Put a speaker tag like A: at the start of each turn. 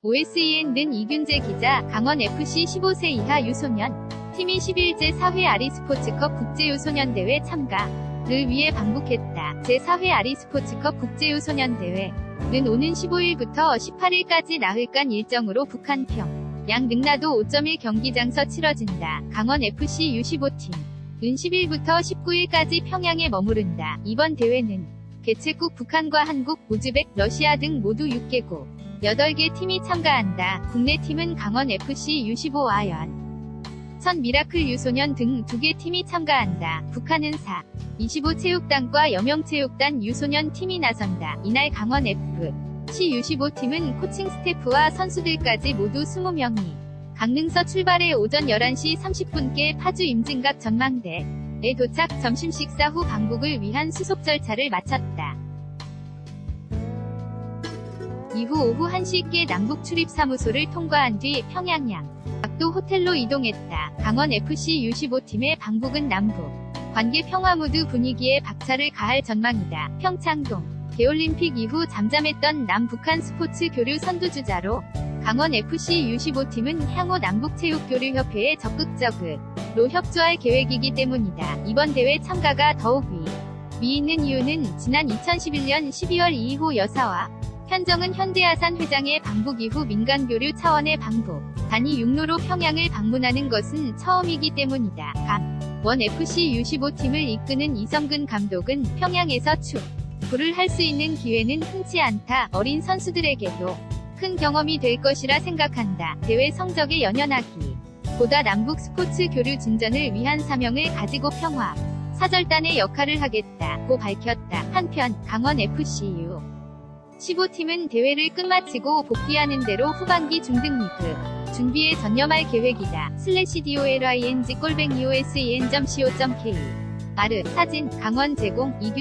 A: OSEN 는 이균재 기자, 강원FC 15세 이하 유소년, 팀이 11제 4회 아리스포츠컵 국제유소년대회 참가를 위해 방북했다. 제4회 아리스포츠컵 국제유소년대회는 오는 15일부터 18일까지 나흘간 일정으로 북한 평, 양 능라도 5.1 경기장서 치러진다. 강원FC U15팀, 은 10일부터 19일까지 평양에 머무른다. 이번 대회는 개최국 북한과 한국, 우즈벡, 러시아 등 모두 6개국, 8개 팀이 참가한다. 국내 팀은 강원FC U15 아연, 천 미라클 유소년 등 2개 팀이 참가한다. 북한은 4, 25 체육단과 여명체육단 유소년 팀이 나선다. 이날 강원 F, C U15 팀은 코칭 스태프와 선수들까지 모두 20명이 강릉서 출발해 오전 11시 30분께 파주 임진각 전망대에 도착 점심 식사 후 방북을 위한 수속 절차를 마쳤다. 이후 오후 1시께 남북 출입 사무소를 통과한 뒤 평양양 각도 호텔로 이동했다. 강원 FC U15팀의 방북은 남북 관계 평화 무드 분위기에 박차를 가할 전망이다. 평창동 개올림픽 이후 잠잠했던 남북한 스포츠 교류 선두주자로 강원 FC U15팀은 향후 남북체육교류협회에 적극적으로 협조할 계획이기 때문이다. 이번 대회 참가가 더욱 위, 위 있는 이유는 지난 2011년 12월 이후 여사와 현정은 현대아산 회장의 방북 이후 민간 교류 차원의 방북, 단위 육로로 평양을 방문하는 것은 처음이기 때문이다. 강, 원 FC U15팀을 이끄는 이성근 감독은 평양에서 축구를 할 수 있는 기회는 흔치 않다. 어린 선수들에게도 큰 경험이 될 것이라 생각한다. 대회 성적에 연연하기. 보다 남북 스포츠 교류 진전을 위한 사명을 가지고 평화 사절단의 역할을 하겠다고 밝혔다. 한편 강원 FCU 15팀은 대회를 끝마치고 복귀하는 대로 후반기 중등 리그 준비에 전념할 계획이다. 슬래시 DOLING 꼴뱅이 OSEN.co.k 아르 사진 강원 제공 이규